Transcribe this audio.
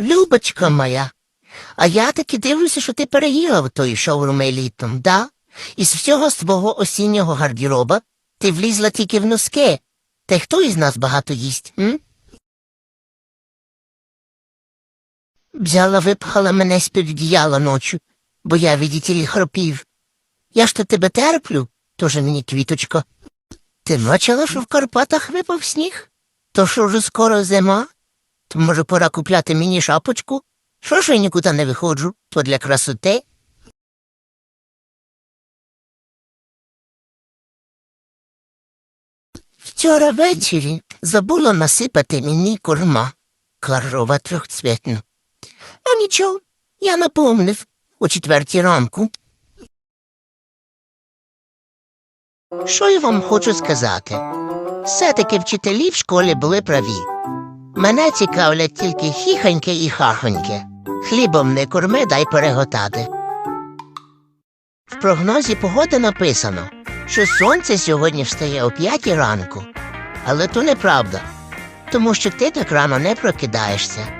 Любочка моя, а я таки дивлюся, що ти переїла в той шоурум літом, да? Із всього свого осіннього гардероба ти влізла тільки в носки. Та й хто із нас багато їсть, м? Взяла, випхала мене з-під одіяла ночі, бо я, видите ли, хропів. Я ж то тебе терплю, тоже мені квіточко. Ти бачила, що в Карпатах випав сніг? То що вже скоро зима? То може пора купляти мені шапочку? Що ж я нікуди не виходжу, то для красоти. Вчора ввечері забула насипати мені корма. Корова трьохцвітну. А нічого, я напомнив о четвертій ранку. Що я вам хочу сказати? Все-таки вчителі в школі були праві. Мене цікавлять тільки хіхоньки і хахоньки. Хлібом не корми, дай переготати. В прогнозі погоди написано, що сонце сьогодні встає о п'ятій ранку. Але то неправда, тому що ти так рано не прокидаєшся.